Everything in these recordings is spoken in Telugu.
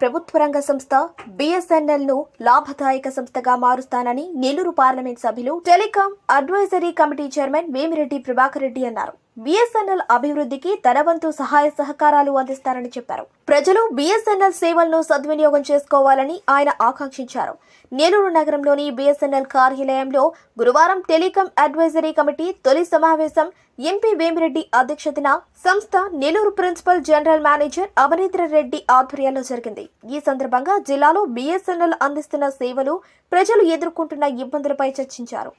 ప్రభుత్వ రంగ సంస్థ బిఎస్ఎన్ఎల్ను లాభదాయక సంస్థగా మారుస్తానని నెల్లూరు పార్లమెంట్ సభ్యులు telecom advisory committee chairman Vemireddy Prabhakar Reddy అన్నారు. బిఎస్ఎన్ఎల్ అభివృద్ధికి తన వంతు సహాయ సహకారాలు అందిస్తారని చెప్పారు. ప్రజలు బిఎస్ఎన్ఎల్ సేవలను సద్వినియోగం చేసుకోవాలని ఆయన ఆకాంక్షించారు. నెల్లూరు నగరంలోని బీఎస్ఎన్ఎల్ కార్యాలయంలో గురువారం టెలికాం అడ్వైజరీ కమిటీ తొలి సమావేశం ఎంపీ వేమిరెడ్డి అధ్యక్షతన సంస్థ Nellore principal general manager Avanindra Reddy ఆధ్వర్యంలో జరిగింది. ఈ సందర్భంగా జిల్లాలో బిఎస్ఎన్ఎల్ అందిస్తున్న సేవలు ప్రజలు ఎదుర్కొంటున్న ఇబ్బందులపై చర్చించారు.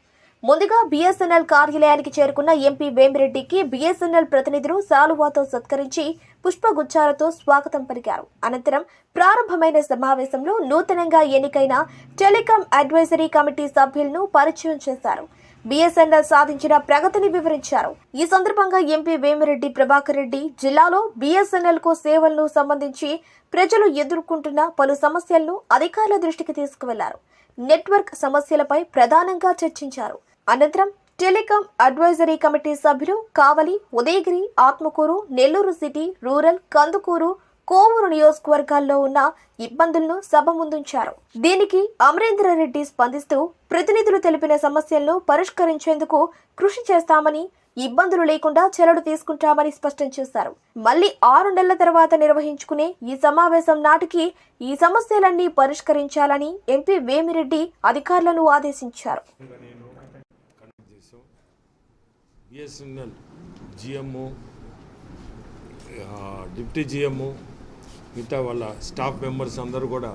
ముందుగా బిఎస్ఎన్ఎల్ కార్యాలయానికి చేరుకున్న ఎంపీ వేమిరెడ్డికి బీఎస్ఎన్ఎల్ ప్రతినిధులు సాలువాతో సత్కరించి పుష్పగుచ్చాలతో స్వాగతం పలికారు. అనంతరం ప్రారంభమైన సమావేశంలో నూతనంగా ఎన్నికైన టెలికాం అడ్వైజరీ కమిటీ సభ్యులను పరిచయం చేశారు. బిఎస్ఎన్ఎల్ సాధించిన ప్రగతిని వివరించారు. ఈ సందర్భంగా ఎంపీ వేమిరెడ్డి ప్రభాకర్ రెడ్డి జిల్లాలో బిఎస్ఎన్ఎల్కు సేవలను సంబంధించి ప్రజలు ఎదుర్కొంటున్న పలు సమస్యలను అధికారుల దృష్టికి తీసుకువెళ్ళారు. నెట్వర్క్ సమస్యలపై ప్రధానంగా చర్చించారు. అనంతరం టెలికాం అడ్వైజరీ కమిటీ సభ్యులు కావలి ఉదయగిరి ఆత్మకూరు నెల్లూరు సిటీ రూరల్ కందుకూరు కోవూరు నియోజకవర్గాల్లో ఉన్న ఇబ్బందులను సభ ముందుంచారు. దీనికి అమరేంద్రరెడ్డి స్పందిస్తూ ప్రతినిధులు తెలిపిన సమస్యలను పరిష్కరించేందుకు కృషి చేస్తామని ఇబ్బందులు లేకుండా చర్యలు తీసుకుంటామని స్పష్టం చేశారు. మళ్ళీ ఆరు నెలల తర్వాత నిర్వహించుకునే ఈ సమావేశం నాటికి ఈ సమస్యలన్నీ పరిష్కరించాలని ఎంపీ వేమిరెడ్డి అధికారులను ఆదేశించారు. బిఎస్ఎన్ఎల్ జిఎంఓ డిప్యూటీ జిఎంఓ మిగతా వాళ్ళ స్టాఫ్ మెంబర్స్ అందరూ కూడా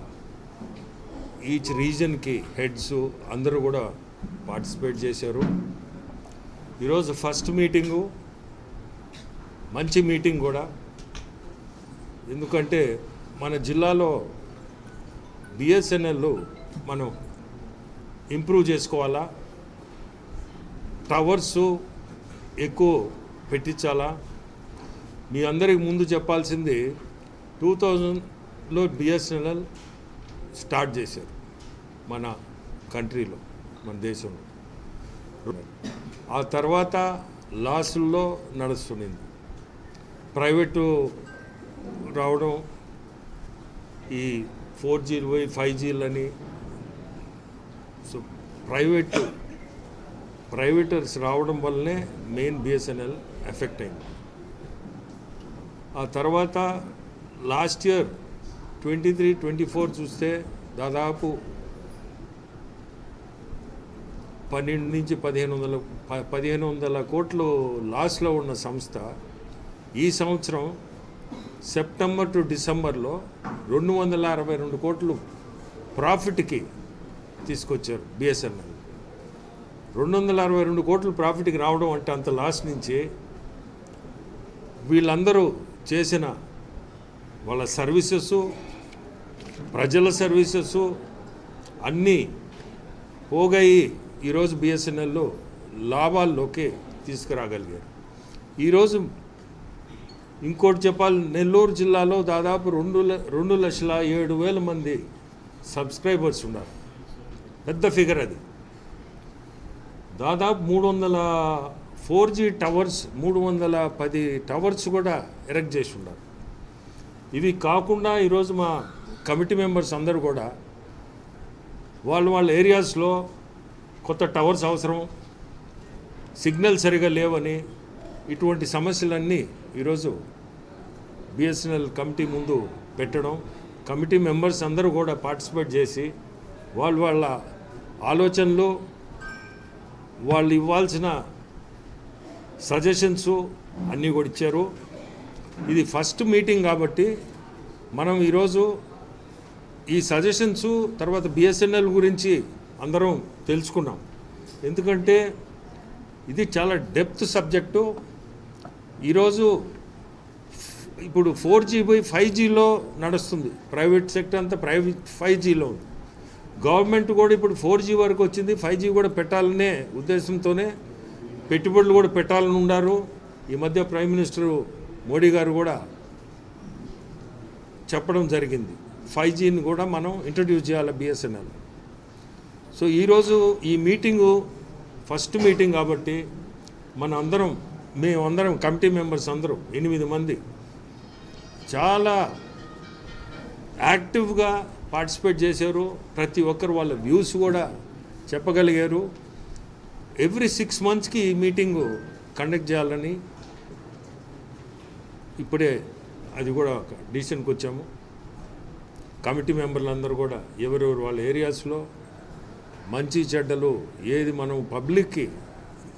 ఈచ్ రీజన్కి హెడ్స్ అందరూ కూడా పార్టిసిపేట్ చేశారు. ఈరోజు ఫస్ట్ మీటింగు మంచి మీటింగ్ కూడా. ఎందుకంటే మన జిల్లాలో బిఎస్ఎన్ఎల్ మనం ఇంప్రూవ్ చేసుకోవాలా? టవర్స్ ఎక్కువ పెట్టించాలా? మీ అందరికి ముందు చెప్పాల్సింది టూ థౌజండ్లో బిఎస్ఎన్ఎల్ స్టార్ట్ చేశారు మన కంట్రీలో మన దేశంలో. ఆ తర్వాత లాస్ల్లో నడుస్తుంది ప్రైవేటు రావడం ఈ ఫోర్ జీలు పోయి ఫైవ్ జీలని సో ప్రైవేటు ప్రైవేటర్స్ రావడం వల్లనే మెయిన్ బిఎస్ఎన్ఎల్ ఎఫెక్ట్ అయింది. ఆ తర్వాత last year twenty three twenty four చూస్తే దాదాపు పన్నెండు నుంచి పదిహేను వందల ప- పదిహేను వందల కోట్లు లాస్లో ఉన్న సంస్థ ఈ సంవత్సరం సెప్టెంబర్ టు డిసెంబర్లో రెండు వందల అరవై రెండు కోట్లు ప్రాఫిట్కి తీసుకొచ్చారు బిఎస్ఎన్ఎల్ రెండు వందల అరవై రెండు కోట్లు ప్రాఫిట్కి రావడం అంటే అంత లాస్ నుంచి వీళ్ళందరూ చేసిన వాళ్ళ సర్వీసెస్ ప్రజల సర్వీసెస్ అన్నీ పోగయి ఈరోజు బిఎస్ఎన్ఎల్లో లాభాల్లోకి తీసుకురాగలిగారు. ఈరోజు ఇంకోటి చెప్పాలి నెల్లూరు జిల్లాలో దాదాపు రెండు ల- రెండు లక్షల ఏడు వేల మంది సబ్స్క్రైబర్స్ ఉన్నారు. పెద్ద ఫిగర్ అది. దాదాపు మూడు వందల ఫోర్ జీ టవర్స్ మూడు వందల పది టవర్స్ కూడా ఎరెక్ట్ చేసి ఉన్నారు. ఇవి కాకుండా ఈరోజు మా కమిటీ మెంబర్స్ అందరూ కూడా వాళ్ళు వాళ్ళ ఏరియాస్లో కొత్త టవర్స్ అవసరం సిగ్నల్ సరిగా లేవని ఇటువంటి సమస్యలన్నీ ఈరోజు బిఎస్ఎన్ఎల్ కమిటీ ముందు పెట్టడం కమిటీ మెంబర్స్ అందరూ కూడా పార్టిసిపేట్ చేసి వాళ్ళ వాళ్ళ ఆలోచనలు వాళ్ళు ఇవ్వాల్సిన సజెషన్స్ అన్నీ కూడా ఇచ్చారు. ఇది ఫస్ట్ మీటింగ్ కాబట్టి మనం ఈరోజు ఈ సజెషన్స్ తర్వాత బిఎస్ఎన్ఎల్ గురించి అందరం తెలుసుకున్నాం. ఎందుకంటే ఇది చాలా డెప్త్ సబ్జెక్టు ఈరోజు ఇప్పుడు ఫోర్ జీ పోయి ఫైవ్ జీలో నడుస్తుంది. ప్రైవేట్ సెక్టర్ అంతా ప్రైవేట్ ఫైవ్ జీలో ఉంది. గవర్నమెంట్ కూడా ఇప్పుడు ఫోర్ జీ వరకు వచ్చింది ఫైవ్ జీ కూడా పెట్టాలనే ఉద్దేశంతోనే పెట్టుబడులు కూడా పెట్టాలని ఉన్నారు. ఈ మధ్య ప్రైమ్ మినిస్టర్ మోడీ గారు కూడా చెప్పడం జరిగింది. ఫైవ్ జీని కూడా మనం ఇంట్రడ్యూస్ చేయాలి బిఎస్ఎన్ఎల్ సో ఈరోజు ఈ మీటింగు ఫస్ట్ మీటింగ్ కాబట్టి మన అందరం మేమందరం కమిటీ మెంబర్స్ అందరం ఎనిమిది మంది చాలా యాక్టివ్గా పార్టిసిపేట్ చేశారు. ప్రతి ఒక్కరు వాళ్ళ వ్యూస్ కూడా చెప్పగలిగారు. ఎవ్రీ సిక్స్ మంత్స్కి ఈ మీటింగు కండక్ట్ చేయాలని ఇప్పుడే అది కూడా ఒక డిసిషన్కి వచ్చాము. కమిటీ మెంబర్లు అందరూ కూడా ఎవరెవరు వాళ్ళ ఏరియాస్లో మంచి చెడ్డలు ఏది మనం పబ్లిక్కి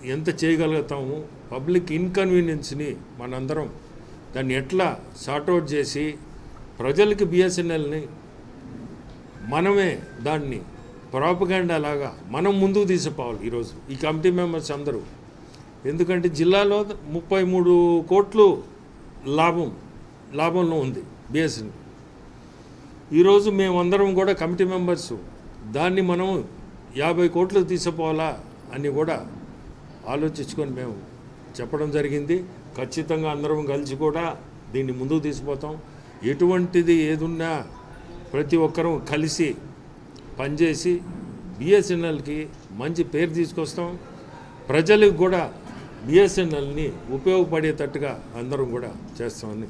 ఎంత చేయగలుగుతాము పబ్లిక్ ఇన్కన్వీనియన్స్ని మనందరం దాన్ని ఎట్లా సార్ట్అవుట్ చేసి ప్రజలకి బిఎస్ఎన్ఎల్ని మనమే దాన్ని ప్రాపగాండా లాగా మనం ముందుకు తీసుకుపోవాలి ఈరోజు ఈ కమిటీ మెంబర్స్ అందరూ. ఎందుకంటే జిల్లాలో ముప్పై మూడు కోట్లు లాభం లాభంలో ఉంది బిఎస్ఎన్ ఈరోజు మేమందరం కూడా కమిటీ మెంబర్స్ దాన్ని మనం యాభై కోట్లు తీసుకుపోవాలా అని కూడా ఆలోచించుకొని మేము చెప్పడం జరిగింది. ఖచ్చితంగా అందరం కలిసి కూడా దీన్ని ముందుకు తీసిపోతాం ఎటువంటిది ఏదున్నా ప్రతి ఒక్కరూ కలిసి పనిచేసి బిఎస్ఎన్ఎల్కి మంచి పేరు తీసుకొస్తాం. ప్రజలకు కూడా బిఎస్ఎన్ఎల్ని ఉపయోగపడేటట్టుగా అందరం కూడా చేస్తామని